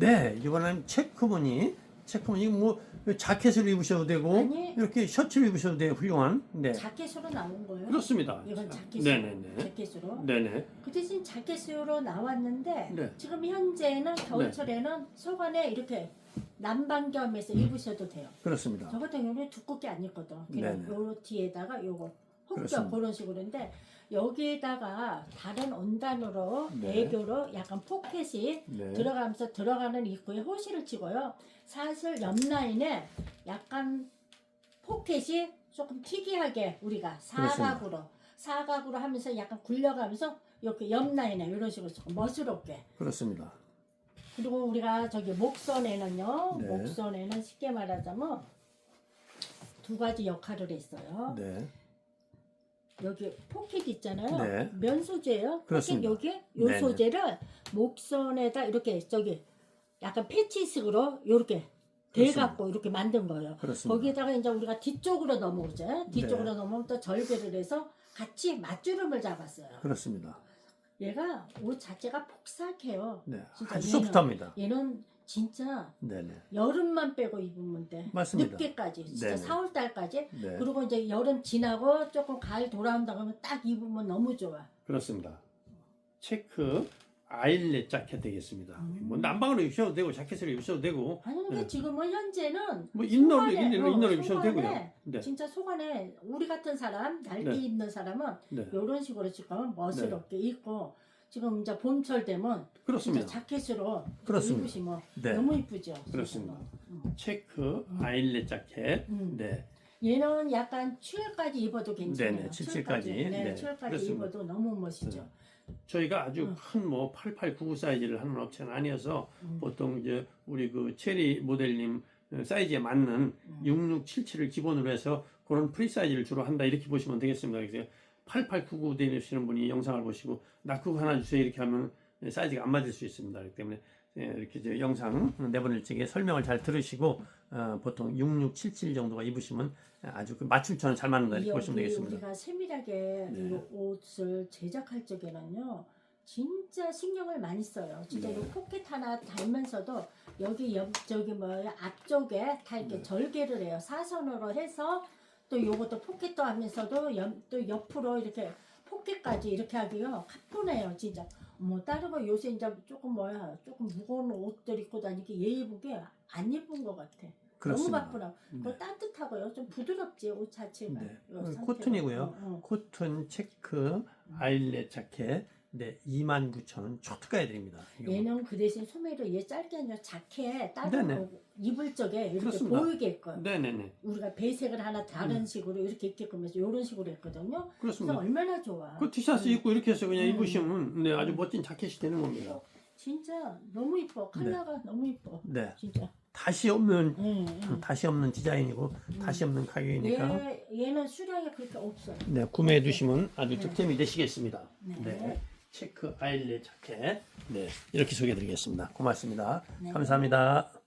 네, 이번엔 체크무늬. 체크무늬 뭐 자켓을 입으셔도 되고 아니. 이렇게 셔츠를 입으셔도 돼요. 훌륭한. 네. 자켓으로 나온 거예요. 그렇습니다. 이건 자켓으로. 네네네. 자켓으로. 네네. 그 대신 자켓으로 나왔는데 네. 지금 현재는 겨울철에는 속안에 이렇게 난방 겸해서 입으셔도 돼요. 그렇습니다. 저 같은 경우는 두껍게 안 입거든. 그냥 네네. 요 뒤에다가 요거 그렇습니다. 그런 식으로인데 여기에다가 다른 원단으로 네. 내교로 약간 포켓이 네. 들어가면서 들어가는 입구에 호시를 치고요. 사실 옆 라인에 약간 포켓이 조금 특이하게 우리가 사각으로 사각으로 하면서 약간 굴려가면서 이렇게 옆 라인에 이런 식으로 조금 멋스럽게 그렇습니다. 그리고 우리가 저기 목선에는요 네. 목선에는 쉽게 말하자면 두 가지 역할을 했어요. 네. 여기 포켓 있잖아요. 네. 면 소재예요. 그렇습니다. 포켓 여기 요 네네. 소재를 목선에다 이렇게 저기 약간 패치식으로 이렇게 그렇습니다. 대갖고 이렇게 만든 거예요. 그렇습니다. 거기에다가 이제 우리가 뒤쪽으로 넘어오죠. 뒤쪽으로 넘어오면 또 절개를 해서 같이 맞주름을 잡았어요. 그렇습니다. 얘가 옷 자체가 폭삭해요. 네. 진짜 아주 얘는- 소프트합니다. 얘는 진짜 네네. 여름만 빼고 입으면 돼. 맞습니다. 늦게까지 진짜 네네. 4월 달까지. 네. 그리고 이제 여름 지나고 조금 가을 돌아온다 그러면 딱 입으면 너무 좋아. 그렇습니다. 체크 아일렛 자켓 되겠습니다. 음. 뭐 난방으로 입으셔도 되고 자켓으로 입으셔도 되고 아니 근데 네. 지금은 현재는 뭐 인너로 속안에, 인너로, 어, 인너로 입으셔도 되고요. 네. 진짜 속안에 우리 같은 사람 날개 네. 입는 사람은 네. 이런 식으로 지금 멋스럽게 입고 지금 이제 봄철 되면 그렇습니다. 자켓으로 그렇습니다. 입으시면 네. 너무 이쁘죠. 그렇습니다. 음. 체크 아일렛 자켓. 음. 네. 얘는 약간 7월까지 입어도 괜찮아요. 네네, 7칠 까지. 네, 네, 7월까지 그렇습니다. 입어도 너무 멋있죠. 저희가 아주 음. 큰뭐 8899 사이즈를 하는 업체는 아니어서 음. 보통 이제 우리 그 체리 모델님 사이즈에 맞는 음. 6677을 기본으로 해서 그런 프리 사이즈를 주로 한다 이렇게 보시면 되겠습니다. 그래서 8899 되시는 분이 영상을 보시고 낙구 하나 주세요 이렇게 하면 사이즈가 안 맞을 수 있습니다. 그렇기 때문에 예, 이렇게 이제 영상 내보낼 적에 설명을 잘 들으시고 어, 보통 6677 정도가 입으시면 아주 그 맞춤처럼 잘 이렇게 이 보시면 되겠습니다. 우리가 세밀하게 네. 이 옷을 제작할 적에는요. 진짜 신경을 많이 써요. 진짜 네. 이 포켓 하나 달면서도 여기 옆 저기 뭐 앞쪽에 다 이렇게 네. 절개를 해요. 사선으로 해서 또 요것도 포켓도 하면서도 옆, 또 옆으로 이렇게 포켓까지 이렇게 하기요. 가뿐해요, 진짜. 뭐 다른 거 요새 이제 조금 뭐야 조금 무거운 옷들 입고 다니기 얘 입은 안 예쁜 것 같아. 그렇습니다. 너무 가뿐하고. 그 따뜻하고요. 좀 부드럽지 옷 자체가. 네. 코튼이고요. 어, 어. 코튼 체크 아일렛 자켓 네 29,000원 초특가해 드립니다. 이거. 얘는 그 대신 소매를 얘 짧게 아니라 자켓 따로 네네. 뭐 입을 적에 이렇게 그렇습니다. 보이게끔 네네네 우리가 배색을 하나 다른 식으로 이렇게 입게끔 해서 이런 식으로 했거든요. 그래서 그렇습니다. 얼마나 좋아. 그 티셔츠 음. 입고 이렇게 해서 그냥 음. 입으시면 네 아주 멋진 자켓이 되는 겁니다. 진짜 너무 이뻐. 컬러가 너무 이뻐. 네 진짜. 다시 없는 응, 응. 다시 없는 디자인이고 다시 없는 가격이니까 얘 얘는 수량이 그렇게 없어. 네 구매해 주시면 아주 네. 득템이 되시겠습니다. 네. 네 체크 아일렛 자켓 네 이렇게 소개해 드리겠습니다. 고맙습니다. 네. 감사합니다.